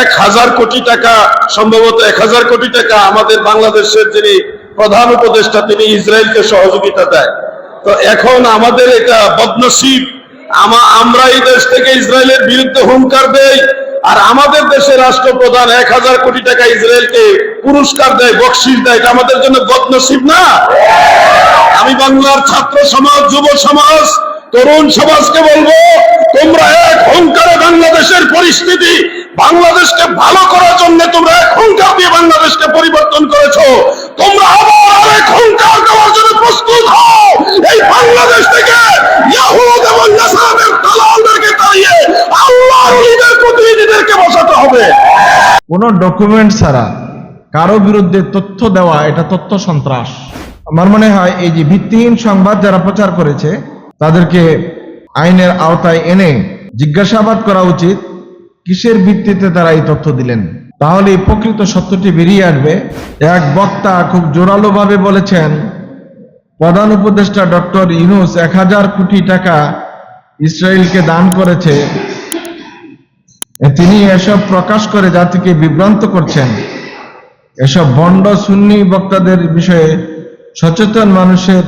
এক হাজার কোটি টাকা, সম্ভবত এক হাজার কোটি টাকা আমাদের বাংলাদেশের যিনি প্রধান উপদেষ্টা, তিনি ইসরায়েলকে সহযোগিতা দেয়। তো এখন আমাদের এটা বদনসিব। আমরা এই দেশ থেকে ইসরায়েলের বিরুদ্ধে হুঙ্কার দেই, আর আমাদের দেশের রাষ্ট্রপ্রধান এক হাজার কোটি টাকা ইসরায়েলকে পুরস্কার দেয়, বকশিস দেয়, এটা আমাদের জন্য বদনসিব না? আমি বাংলার ছাত্র সমাজ, যুব সমাজ, তরুণ সমাজকে বলব, তোমরা পরিস্থিতি বাংলাদেশকে ভালো করার জন্য তোমরা দিয়ে বাংলাদেশকে পরিবর্তন তোমরা আবার দেওয়ার জন্য প্রস্তুত হও। এই বাংলাদেশ থেকে ইয়াহুদ এবং দালালদেরকে তাড়িয়ে আল্লাহর প্রতিনিধিদেরকে বসাতে হবে। কোনো ডকুমেন্ট ছাড়া কারও বিরুদ্ধে তথ্য দেওয়া এটা তথ্য সন্ত্রাস। আমার মনে হয় এই যে ভিত্তিহীন সংবাদ যারা প্রচার করেছে, তাদেরকে আইনের আওতায় এনে জিজ্ঞাসাবাদ করা উচিত। কিসের ভিত্তিতে তারা এই তথ্য দিলেন? তাহলে এই প্রকৃত সত্যটি বেরিয়ে আসবে। এক বক্তা খুব জোরালোভাবে বলেছেন, প্রধান উপদেষ্টা ডক্টর ইউনুস এক হাজার কোটি টাকা ইসরায়েলকে দান করেছে। তিনি এসব প্রকাশ করে জাতিকে বিভ্রান্ত করছেন। এসব ভণ্ড সুন্নি বক্তাদের বিষয়ে সচেতন মানুষের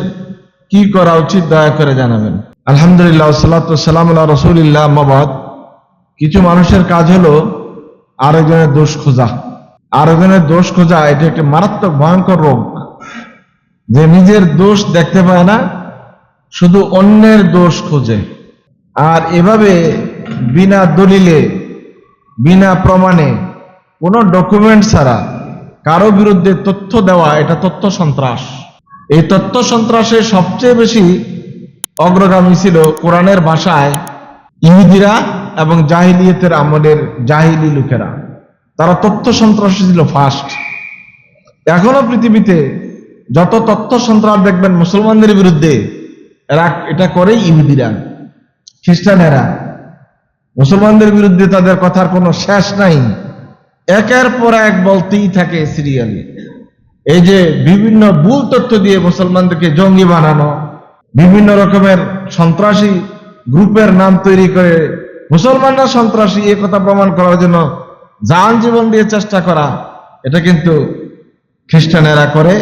কি করা উচিত, দয়া করে জানাবেন। আলহামদুলিল্লাহ সাল্লাতু সালাম রসুলিল্লাহ মাবাদ কিছু মানুষের কাজ হলো আরেকজনের দোষ খোঁজা। আরেকজনের দোষ খোঁজা, এটা একটি মারাত্মক, ভয়ঙ্কর রোগ। যে নিজের দোষ দেখতে পায় না, শুধু অন্যের দোষ খোঁজে। আর এভাবে বিনা দলিলে, বিনা প্রমাণে, কোনো ডকুমেন্ট ছাড়া, কারও বিরুদ্ধে তথ্য দেওয়া, এটা তথ্য সন্ত্রাস। এই তথ্য সন্ত্রাসের সবচেয়ে বেশি অগ্রগামী ছিল কোরআনের ভাষায় ইহুদিরা এবং জাহিলিয়তের আমলের জাহিলি লোকেরা। তারা তথ্য সন্ত্রাসী ছিল ফার্স্ট এখনও পৃথিবীতে যত তথ্য সন্ত্রাস দেখবেন মুসলমানদের বিরুদ্ধে, এরা এটা করে ইহুদিরা, খ্রিস্টানেরা। মুসলমানদের বিরুদ্ধে তাদের কথার কোনো শেষ নাই। একের পর এক বলতেই থাকে সিরিয়ালি এই যে বিভিন্ন ভুল তথ্য দিয়ে মুসলমানদেরকে জঙ্গি বানানো, বিভিন্ন রকমের সন্ত্রাসী গ্রুপের নাম তৈরি করে মুসলমানরা সন্ত্রাসী এ কথা প্রমাণ করার জন্য যান জীবন দিয়ে চেষ্টা করা, এটা কিন্তু খ্রিস্টানেরা করে,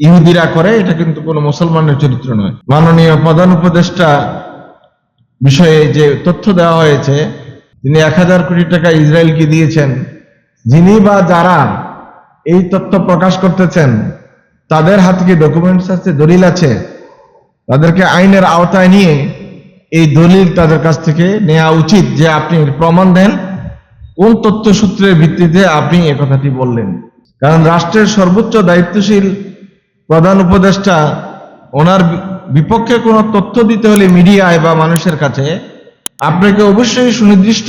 ইহুদিরা করে, এটা কিন্তু কোনো মুসলমানের চরিত্র নয়। মাননীয় প্রধান উপদেষ্টা বিষয়ে যে তথ্য দেওয়া হয়েছে, তিনি এক হাজার কোটি টাকা ইসরায়েলকে দিয়েছেন। যিনি বা যারা এই তথ্য প্রকাশ করতেছেন, তাদের হাতে কি ডকুমেন্টস আছে, দলিল আছে? তাদেরকে আইনের আওতায় নিয়ে এই দলিল তাদের কাছ থেকে নেওয়া উচিত যে আপনি প্রমাণ দেন। কোন তথ্য সূত্রের ভিত্তিতে আপনি এ কথাটি বললেন? কারণ রাষ্ট্রের সর্বোচ্চ দায়িত্বশীল প্রধান উপদেষ্টা, ওনার বিপক্ষে কোনো তথ্য দিতে হলে মিডিয়ায় বা মানুষের কাছে আপনাকে অবশ্যই সুনির্দিষ্ট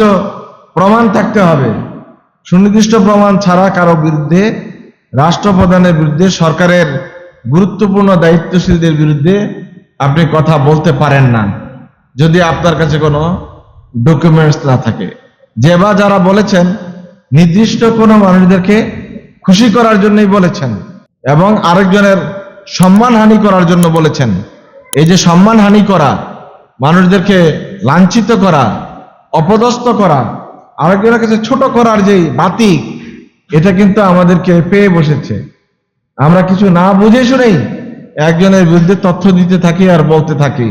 প্রমাণ থাকতে হবে। সুনির্দিষ্ট প্রমাণ ছাড়া কারও বিরুদ্ধে, রাষ্ট্রপ্রধানের বিরুদ্ধে, সরকারের গুরুত্বপূর্ণ দায়িত্বশীলদের বিরুদ্ধে আপনি কথা বলতে পারেন না। যদি আপনার কাছে কোনো ডকুমেন্টস না থাকে, যে বা যারা বলেছেন, নির্দিষ্ট কোনো মানুষদেরকে খুশি করার জন্যই বলেছেন এবং আরেকজনের সম্মানহানি করার জন্য বলেছেন, এই যে সম্মানহানি করা, মানুষদেরকে লাঞ্ছিত করা, অপদস্থ করা, আরেকজনের কাছে ছোট করার যে বাতিক, এটা কিন্তু আমাদেরকে পেয়ে বসেছে। আমরা কিছু না বুঝে শুনেই একজনের বিরুদ্ধে তথ্য দিতে থাকি আর বলতে থাকি।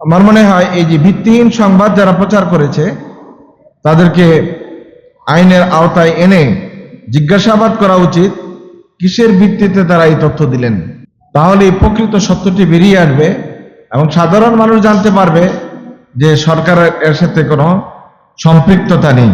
আমার মনে হয় এই যে ভিত্তিহীন সংবাদ যারা প্রচার করেছে, তাদেরকে আইনের আওতায় এনে জিজ্ঞাসাবাদ করা উচিত, কিসের ভিত্তিতে তারা এই তথ্য দিলেন? তাহলে এই প্রকৃত সত্যটি বেরিয়ে আসবে এবং সাধারণ মানুষ জানতে পারবে যে সরকারের এর সাথে কোনো সম্পৃক্ততা নেই।